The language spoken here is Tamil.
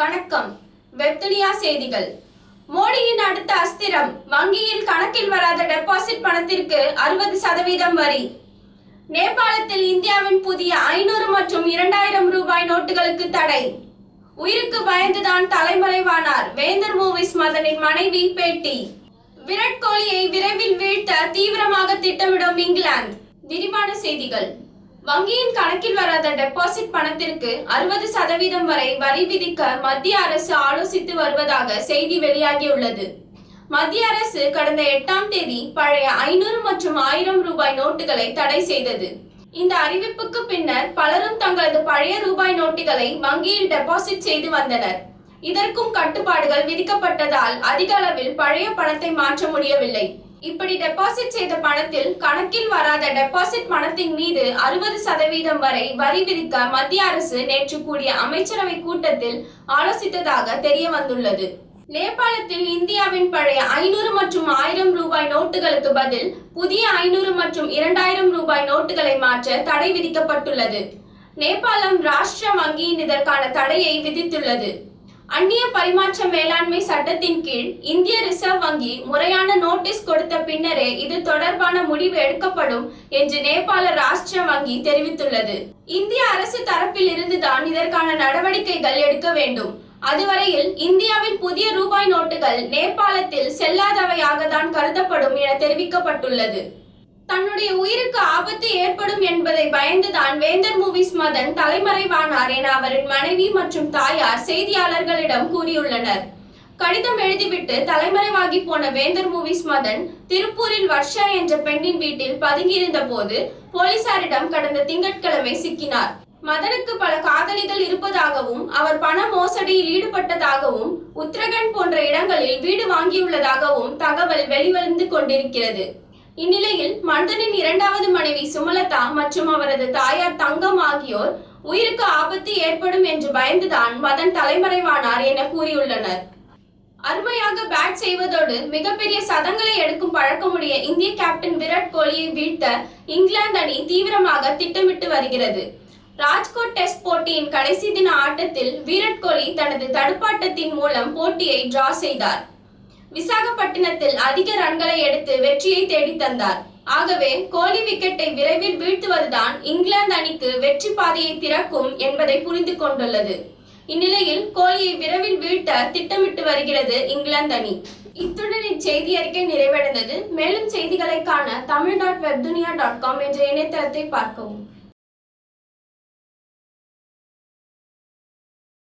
வணக்கம். வெப்துனியா செய்திகள். மோடியின் அடுத்த அஸ்திரம் வங்கியில் கணக்கில் வராத டெபாசிட் பணத்திற்கு அறுபது சதவீதம் வரி. நேபாளத்தில் இந்தியாவின் புதிய ஐநூறு மற்றும் இரண்டாயிரம் ரூபாய் நோட்டுகளுக்கு தடை. உயிருக்கு பயந்துதான் தலைமறைவானார் வேந்தர் மூவிஸ் மதனின் மனைவி பேட்டி. விராட் கோலியை விரைவில் வீழ்த்த தீவிரமாக திட்டமிடும் இங்கிலாந்து. விரிவான செய்திகள். வங்கியின் கணக்கில் வராத டெபாசிட் பணத்திற்கு அறுபது சதவீதம் வரை வரி விதிக்க மத்திய அரசு ஆலோசித்து வருவதாக செய்தி வெளியாகியுள்ளது. மத்திய அரசு கடந்த எட்டாம் தேதி பழைய ஐநூறு மற்றும் ஆயிரம் ரூபாய் நோட்டுகளை தடை செய்தது. இந்த அறிவிப்புக்கு பின்னர் பலரும் தங்களது பழைய ரூபாய் நோட்டுகளை வங்கியில் டெபாசிட் செய்து வந்தனர். இதற்கும் கட்டுப்பாடுகள் விதிக்கப்பட்டதால் அதிக அளவில் பழைய பணத்தை மாற்ற முடியவில்லை. இப்படி டெபாசிட் செய்த பணத்தில் கணக்கில் வராத டெபாசிட் பணத்தின் மீது அறுபது சதவீதம் வரை வரி விதிக்க மத்திய அரசு நேற்று கூடிய அமைச்சரவை கூட்டத்தில் ஆலோசித்ததாக தெரிய வந்துள்ளது. நேபாளத்தில் இந்தியாவின் பழைய ஐநூறு மற்றும் ஆயிரம் ரூபாய் நோட்டுகளுக்கு பதில் புதிய ஐநூறு மற்றும் இரண்டாயிரம் ரூபாய் நோட்டுகளை மாற்ற தடை விதிக்கப்பட்டுள்ளது. நேபாளம் ராஷ்டிர வங்கியின் இதற்கான தடையை விதித்துள்ளது. அந்நிய பரிமாற்ற மேலாண்மை சட்டத்தின் கீழ் இந்திய ரிசர்வ் வங்கி முறையான நோட்டீஸ் கொடுத்த பின்னரே இது தொடர்பான முடிவு எடுக்கப்படும் என்று நேபாள ராஷ்டிர வங்கி தெரிவித்துள்ளது. இந்திய அரசு தரப்பில் இருந்துதான் இதற்கான நடவடிக்கைகள் எடுக்க வேண்டும். அதுவரையில் இந்தியாவின் புதிய ரூபாய் நோட்டுகள் நேபாளத்தில் செல்லாதவையாக தான் கருதப்படும் என தெரிவிக்கப்பட்டுள்ளது. தன்னுடைய உயிருக்கு ஆபத்து ஏற்படும் என்பதை பயந்துதான் வேந்தர் மூவிஸ் மதன் தலைமறைவானார் என அவரின் மனைவி மற்றும் தாயார் செய்தியாளர்களிடம் கூறியுள்ளனர். கடிதம் எழுதிவிட்டு தலைமறைவாகி போன வேந்தர் மூவிஸ் மதன் திருப்பூரில் வர்ஷா என்ற பெண்ணின் வீட்டில் பதுங்கியிருந்த போது போலீசாரிடம் கடந்த திங்கட்கிழமை சிக்கினார். மதனுக்கு பல காதலிகள் இருப்பதாகவும் அவர் பண மோசடியில் ஈடுபட்டதாகவும் உத்தரகண்ட் போன்ற இடங்களில் வீடு வாங்கியுள்ளதாகவும் தகவல் வெளிவந்து கொண்டிருக்கிறது. இந்நிலையில் மனிதனின் இரண்டாவது மனைவி சுமலதா மற்றும் அவரது தாயார் தங்கம் ஆகியோர் உயிருக்கு ஆபத்து ஏற்படும் என்று பயந்துதான் மதன் தலைமறைவானார் என கூறியுள்ளனர். அருமையாக பேட் செய்வதோடு மிகப்பெரிய சதங்களை எடுக்கும் பழக்கமுடைய இந்திய கேப்டன் விராட் கோலியை வீழ்த்த இங்கிலாந்து அணி தீவிரமாக திட்டமிட்டு வருகிறது. ராஜ்கோட் டெஸ்ட் போட்டியின் கடைசி தின ஆட்டத்தில் விராட் கோலி தனது தடுப்பாட்டத்தின் மூலம் போட்டியை டிரா செய்தார். விசாகப்பட்டினத்தில் அதிக ரன்களை எடுத்து வெற்றியை தேடி தந்தார். ஆகவே கோலி விக்கெட்டை விரைவில் வீழ்த்துவதுதான் இங்கிலாந்து அணிக்கு வெற்றி பாதையை திறக்கும் என்பதை புரிந்து கொண்டுள்ளது. இந்நிலையில் கோலியை விரைவில் வீழ்த்த திட்டமிட்டு வருகிறது இங்கிலாந்து அணி. இத்துடன் இச்செய்தி அறிக்கை நிறைவடைந்தது. மேலும் செய்திகளை காண Tamil dot Webdunia dot com என்ற இணையதளத்தை பார்க்கவும்.